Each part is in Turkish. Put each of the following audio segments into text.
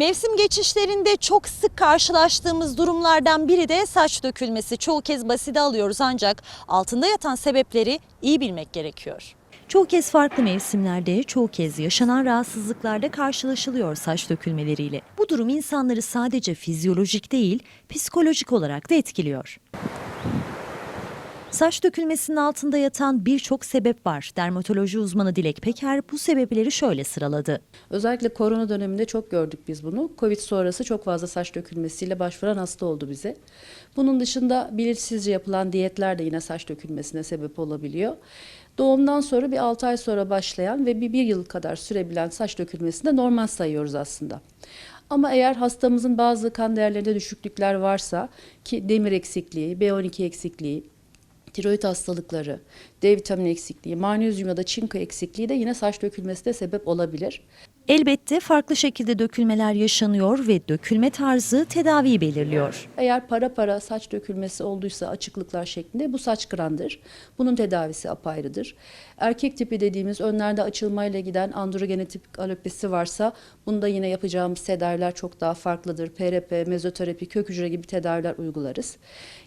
Mevsim geçişlerinde çok sık karşılaştığımız durumlardan biri de saç dökülmesi. Çoğu kez basite alıyoruz ancak altında yatan sebepleri iyi bilmek gerekiyor. Çoğu kez farklı mevsimlerde, çoğu kez yaşanan rahatsızlıklarda karşılaşılıyor saç dökülmeleriyle. Bu durum insanları sadece fizyolojik değil, psikolojik olarak da etkiliyor. Saç dökülmesinin altında yatan birçok sebep var. Dermatoloji uzmanı Dilek Peker bu sebepleri şöyle sıraladı. Özellikle korona döneminde çok gördük biz bunu. Covid sonrası çok fazla saç dökülmesiyle başvuran hasta oldu bize. Bunun dışında bilinçsizce yapılan diyetler de yine saç dökülmesine sebep olabiliyor. Doğumdan sonra bir 6 ay sonra başlayan ve bir, bir yıl kadar sürebilen saç dökülmesini de normal sayıyoruz aslında. Ama eğer hastamızın bazı kan değerlerinde düşüklükler varsa ki demir eksikliği, B12 eksikliği, tiroid hastalıkları, D vitamini eksikliği, magnezyum ya da çinko eksikliği de yine saç dökülmesine sebep olabilir. Elbette farklı şekilde dökülmeler yaşanıyor ve dökülme tarzı tedaviyi belirliyor. Eğer para para saç dökülmesi olduysa açıklıklar şeklinde bu saç kırandır. Bunun tedavisi apayrıdır. Erkek tipi dediğimiz önlerde açılmayla giden androgenetip alopesi varsa bunda yine yapacağımız tedaviler çok daha farklıdır. PRP, mezoterapi, kök hücre gibi tedaviler uygularız.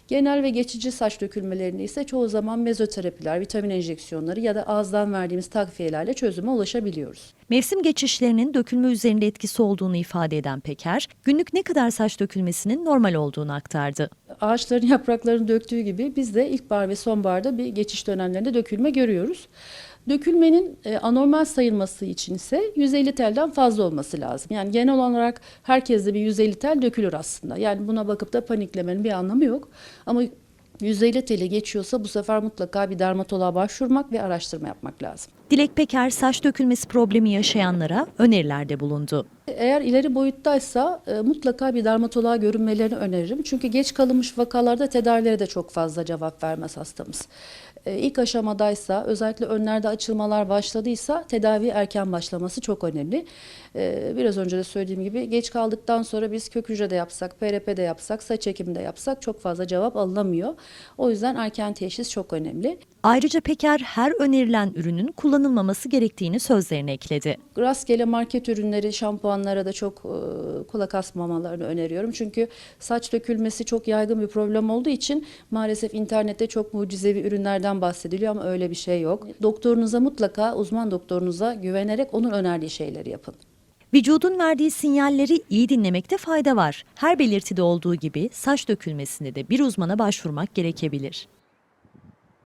Genel ve geçici saç dökülmelerini ise çoğu zaman mezoterapiler, vitamin enjeksiyonları ya da ağızdan verdiğimiz takviyelerle çözüme ulaşabiliyoruz. Mevsim geçişlerinin dökülme üzerinde etkisi olduğunu ifade eden Peker, günlük ne kadar saç dökülmesinin normal olduğunu aktardı. ağaçların yapraklarını döktüğü gibi biz de ilkbahar ve sonbaharda bir geçiş dönemlerinde dökülme görüyoruz. Dökülmenin e, anormal sayılması için ise 150 telden fazla olması lazım. Yani genel olarak herkeste bir 150 tel dökülür aslında. Yani buna bakıp da paniklemenin bir anlamı yok. Ama 150 teli geçiyorsa bu sefer mutlaka bir dermatoloğa başvurmak ve araştırma yapmak lazım. Dilek Peker saç dökülmesi problemi yaşayanlara önerilerde bulundu. Eğer ileri boyuttaysa e, mutlaka bir dermatoloğa görünmelerini öneririm. Çünkü geç kalınmış vakalarda tedavilere de çok fazla cevap vermez hastamız. E, ilk aşamadaysa özellikle önlerde açılmalar başladıysa tedavi erken başlaması çok önemli. E, biraz önce de söylediğim gibi geç kaldıktan sonra biz kök hücre de yapsak, PRP de yapsak, saç ekimi de yapsak çok fazla cevap alınamıyor. O yüzden erken teşhis çok önemli. Ayrıca Peker her önerilen ürünün kullanılmaması gerektiğini sözlerine ekledi. Rastgele market ürünleri, şampuanlara da çok e, kulak asmamalarını öneriyorum. Çünkü saç dökülmesi çok yaygın bir problem olduğu için maalesef internette çok mucizevi ürünlerden bahsediliyor ama öyle bir şey yok. Doktorunuza mutlaka, uzman doktorunuza güvenerek onun önerdiği şeyleri yapın. Vücudun verdiği sinyalleri iyi dinlemekte fayda var. Her belirtide olduğu gibi saç dökülmesinde de bir uzmana başvurmak gerekebilir.